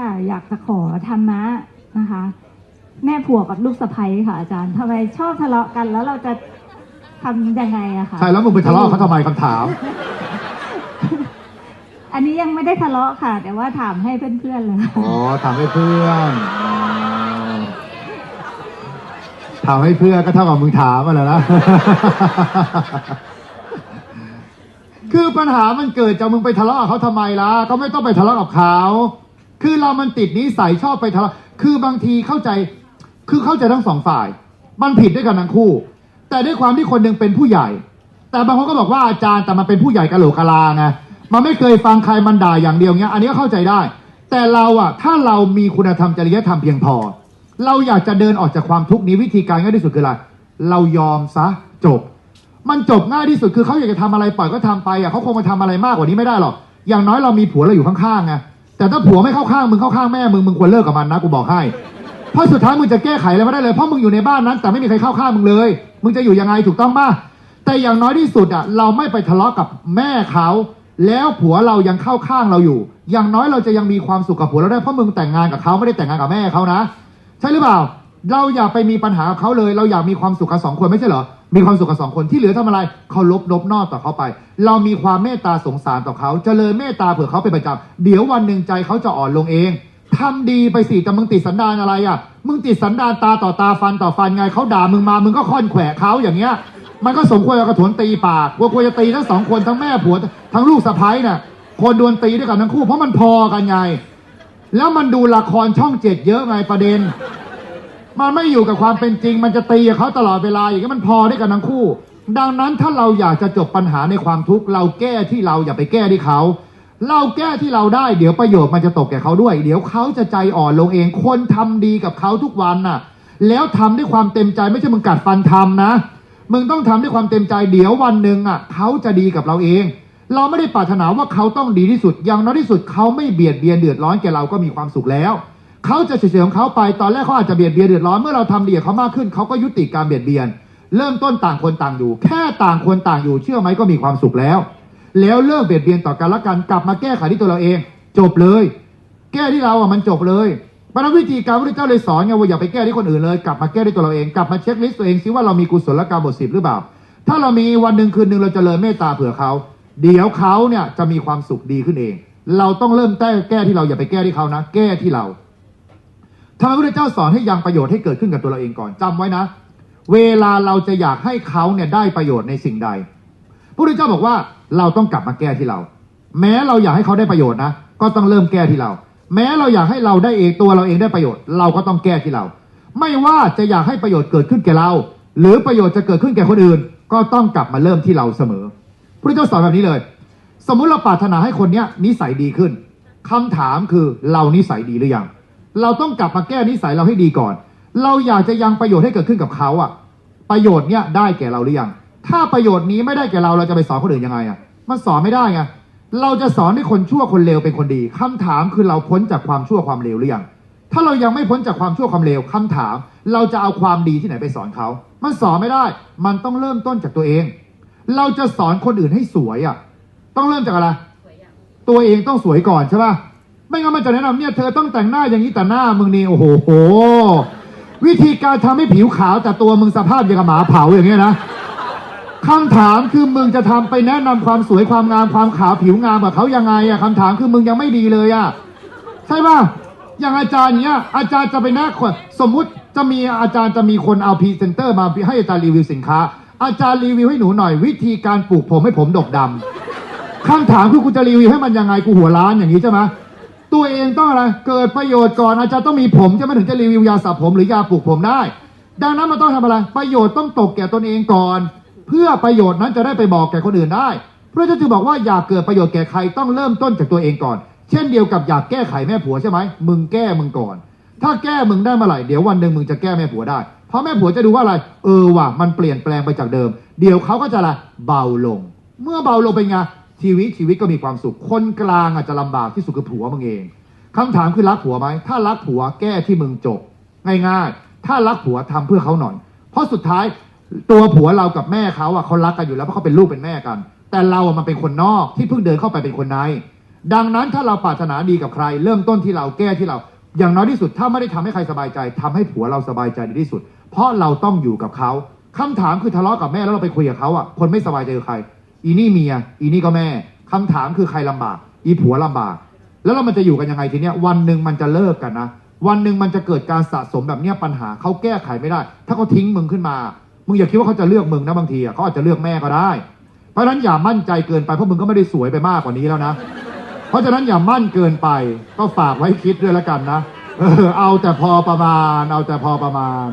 ค่ะ อยากจะขอธรรมะนะคะ แม่ผัวกับลูกสะใภ้ค่ะอาจารย์ทำไมชอบทะเลาะกันแล้วเราจะทำยังไงอะคะใช่แล้วมึงไปทะเลาะกับเขาทำไมคำถาม อันนี้ยังไม่ได้ทะเลาะค่ะ แต่ว่าถามให้เพื่อนๆเลยอ๋อถามให้เพื่อนอ๋อถามให้เพื่อนก็เท่ากับมึงถามมาแล้วนะ คือปัญหามันเกิดจากมึงไปทะเลาะกับเขาทำไมล่ะ ก็ไม่ต้องไปทะเลาะกับเขา คือเรามันติดนิสัยชอบไปทะเลาะคือบางทีเข้าใจ คือเข้าใจทั้งสองฝ่าย มันผิดด้วยกันทั้งคู่ แต่ด้วยความที่คนหนึ่งเป็นผู้ใหญ่ แต่บางคนก็บอกว่าอาจารย์แต่มันเป็นผู้ใหญ่กะโหลกกะลาไงมันไม่เคยฟังใครมันด่าอย่างเดียวเงี้ย อันนี้ก็เข้าใจได้ แต่เราอะถ้าเรามีคุณธรรมจริยธรรมเพียงพอ เราอยากจะเดินออกจากความทุกข์นี้วิธีการง่ายที่สุดคืออะไร เรายอมซะจบ มันจบง่ายที่สุดคือเขาอยากจะทำอะไรปล่อยก็ทำไปอะเขาคงมาทำอะไรมากกว่านี้ไม่ได้หรอก อย่างน้อยเรามีผัวเราอยู่ข้างๆไง แต่ถ้าผัวไม่เข้าข้างมึงเข้าข้างแม่มึงมึงควรเลิกกับมันนะกูบอกให้เพราะสุดท้ายมึงจะแก้ไขอะไรไม่ได้เลยเพราะมึงอยู่ในบ้านนั้น แต่ไม่มีใครเข้าข้างมึงเลย มึงจะอยู่ยังไงถูกต้องป่ะแต่อย่างน้อยที่สุดอะเราไม่ไปทะเลาะกับแม่เขาแล้วผัวเรายังเข้าข้างเราอยู่ อย่างน้อยเราจะยังมีความสุขกับผัวเราได้เพราะมึงแต่งงานกับเขาไม่ได้แต่งงานกับแม่เขานะ ใช่หรือเปล่า เราอย่าไปมีปัญหากับเขาเลย เราอยากมีความสุขกับสองคนไม่ใช่เหรอ มีความสุขกับสองคนที่เหลือทำอะไรเขาลบนบนอกต่อเขาไป เรามีความเมตตาสงสารต่อเขาเจริญเมตตาเผื่อเขาเป็นประจำเดี๋ยววันหนึ่งใจเขาจะอ่อนลงเองทำดีไปสิแต่มึงติดสันดานอะไรอะ มึงติดสันดานตาต่อตาฟันต่อฟันไงเขาด่ามึงมา มึงก็ค่อนแขวะเขาอย่างเงี้ย มันก็สมควรกระถวนตีปากว่าควรจะตีทั้งสองคนทั้งแม่ผัวทั้งลูกสะใภ้น่ะ คนดวลตีด้วยกันทั้งคู่เพราะมันพอกันไง แล้วมันดูละครช่องเจ็ดเยอะไงประเด็น มันไม่อยู่กับความเป็นจริง มันจะตีกับเขาตลอดเวลาอย่างนี้มันพอได้กันทั้งคู่ ดังนั้นถ้าเราอยากจะจบปัญหาในความทุกข์เราแก้ที่เราอย่าไปแก้ที่เขา เราแก้ที่เราได้เดี๋ยวประโยชน์มันจะตกแก่เขาด้วย เดี๋ยวเขาจะใจอ่อนลงเอง คนทำดีกับเขาทุกวันน่ะ แล้วทำด้วยความเต็มใจไม่ใช่มึงกัดฟันทำนะมึงต้องทำด้วยความเต็มใจเดี๋ยววันหนึ่งอะเขาจะดีกับเราเอง เราไม่ได้ปรารถนาว่าเขาต้องดีที่สุดอย่างน้อยที่สุดเขาไม่เบียดเบียนเดือดร้อนแก่เราก็มีความสุขแล้ว เขาจะเฉยๆของเขาไปตอนแรกเขาอาจจะเบียดเบียนเดือดร้อนเมื่อเราทำดีกับเขามากขึ้นเขาก็ยุติการเบียดเบียน เริ่มต้นต่างคนต่างอยู่ แค่ต่างคนต่างอยู่ เชื่อไหมก็มีความสุขแล้ว แล้วเลิกเบียดเบียนต่อกันละกันกลับมาแก้ไขที่ตัวเราเอง จบเลย แก้ที่เราอะมันจบเลยเพราะฉะนั้นวิธีการพระเจ้าเลยสอนไงว่าอย่าไปแก้ที่คนอื่นเลยกลับมาแก้ที่ตัวเราเองกลับมาเช็คลิสต์ตัวเองซิว่าเรามีกุศลกรรมบทสิบหรือเปล่า ถ้าเรามีวันหนึ่งคืนหนึ่งเราจะเจริญเมตตาเผื่อเขาเดี๋ยวเขาเนี่ยจะมีความสุขดีขึ้นเอง เราต้องเริ่มแก้แก้ที่เราอย่าไปแก้ที่เขานะ แก้ที่เรา ทำไมพระเจ้าสอนให้ยังประโยชน์ให้เกิดขึ้นกับตัวเราเองก่อนจำไว้นะ เวลาเราจะอยากให้เขาเนี่ยได้ประโยชน์ในสิ่งใดพระเจ้าบอกว่าเราต้องกลับมาแก้ที่เรา แม้เราอยากให้เขาได้ประโยชน์นะก็ต้องเริ่มแก้ที่เรา แม้เราอยากให้เราได้เองตัวเราเองได้ประโยชน์ เราก็ต้องแก้ที่เรา ไม่ว่าจะอยากให้ประโยชน์เกิดขึ้นแก่เรา หรือประโยชน์จะเกิดขึ้นแก่คนอื่น ก็ต้องกลับมาเริ่มที่เราเสมอพระเจ้าสอนแบบนี้เลย สมมุติเราปรารถนาให้คนเนี้ยนิสัยดีขึ้นคำถามคือเรานิสัยดีหรือยัง เราต้องกลับมาแก้นิสัยเราให้ดีก่อน เราอยากจะยังประโยชน์ให้เกิดขึ้นกับเขาอะประโยชน์เนี้ยได้แก่เราหรือยัง ถ้าประโยชน์นี้ไม่ได้แก่เราเราจะไปสอนคนอื่นยังไงอะมันสอนไม่ได้ไง เราจะสอนให้คนชั่วคนเลวเป็นคนดีคำถามคือเราพ้นจากความชั่วความเลวหรือยัง ถ้าเรายังไม่พ้นจากความชั่วความเลวคำถาม เราจะเอาความดีที่ไหนไปสอนเขา มันสอนไม่ได้ มันต้องเริ่มต้นจากตัวเอง เราจะสอนคนอื่นให้สวยอะต้องเริ่มจากอะไร ตัวเองต้องสวยก่อนใช่ป่ะ ไม่งั้นมันจะแนะนำเนี่ยเธอต้องแต่งหน้าอย่างนี้แต่หน้ามึงนี่โอ้โหโห วิธีการทำให้ผิวขาวแต่ตัวมึงสภาพอย่างกับหมาเผาอย่างเงี้ยนะคำถามคือมึงจะทำไปแนะนำความสวยความงามความขาวผิวงามกับเขายังไงอะคำถามคือมึงยังไม่ดีเลยอะใช่ป่ะอย่างอาจารย์เนี้ย อาจารย์จะไปแนะคนสมมุติจะมีอาจารย์จะมีคนเอาพรีเซนเตอร์มาให้อาจารย์รีวิวสินค้า อาจารย์รีวิวให้หนูหน่อย วิธีการปลูกผมให้ผมดกดำคำถามคือกูจะรีวิวให้มันยังไงกูหัวล้านอย่างนี้ใช่ไหม ตัวเองต้องอะไร เกิดประโยชน์ก่อนอาจารย์ต้องมีผมจะมาถึงจะรีวิวยาสระผมหรือยาปลูกผมได้ ดังนั้นมันต้องทำอะไร ประโยชน์ต้องตกแก่ตนเองก่อน เพื่อประโยชน์นั้นจะได้ไปบอกแก่คนอื่นได้พระเจ้าจึงบอกว่าอยากเกิดประโยชน์แก่ใครต้องเริ่มต้นจากตัวเองก่อน เช่นเดียวกับอยากแก้ไขแม่ผัวใช่ไหมมึงแก้มึงก่อน ถ้าแก้มึงได้เมื่อไหร่เดี๋ยววันหนึ่งมึงจะแก้แม่ผัวได้ เพราะแม่ผัวจะดูว่าอะไร เออว่ะมันเปลี่ยนแปลงไปจากเดิม เดี๋ยวเขาก็จะอะเบาลง เมื่อเบาลงเป็นไง ชีวิตชีวิตก็มีความสุข คนกลางอาจจะลำบากที่สุดคือผัวมึงเองคำถามคือรักผัวไหมถ้ารักผัวแก้ที่มึงจบ ง่ายๆ ถ้ารักผัวทำเพื่อเขาหน่อย เพราะสุดท้ายตัวผัวเรากับแม่เขาอะเขารักกันอยู่แล้วเพราะเขาเป็นลูกเป็นแม่กัน แต่เราอะมันเป็นคนนอกที่เพิ่งเดินเข้าไปเป็นคนใน ดังนั้นถ้าเราปรารถนาดีกับใคร เริ่มต้นที่เราแก้ที่เรา อย่างน้อยที่สุดถ้าไม่ได้ทำให้ใครสบายใจทำให้ผัวเราสบายใจดีที่สุด เพราะเราต้องอยู่กับเขาคำถามคือทะเลาะกับแม่แล้วเราไปคุยกับเขาอะคนไม่สบายใจคือใคร อีนี่เมีย อีนี่ก็แม่คำถามคือใครลำบาก อีผัวลำบาก แล้วเรามันจะอยู่กันยังไงทีเนี้ย วันหนึ่งมันจะเลิกกันนะ วันหนึ่งมันจะเกิดการสะสมแบบเนี้ยปัญหาเขาแก้ไขไม่ได้ ถ้าเขาทิ้งมึงขึ้นมา มึงอย่าคิดว่าเขาจะเลือกมึงนะบางทีอะเขาอาจจะเลือกแม่ก็ได้ เพราะฉะนั้นอย่ามั่นใจเกินไปเพราะมึงก็ไม่ได้สวยไปมากกว่านี้แล้วนะ เพราะฉะนั้นอย่ามั่นเกินไป ก็ฝากไว้คิดด้วยแล้วกันนะ เออเอาแต่พอประมาณ เอาแต่พอประมาณ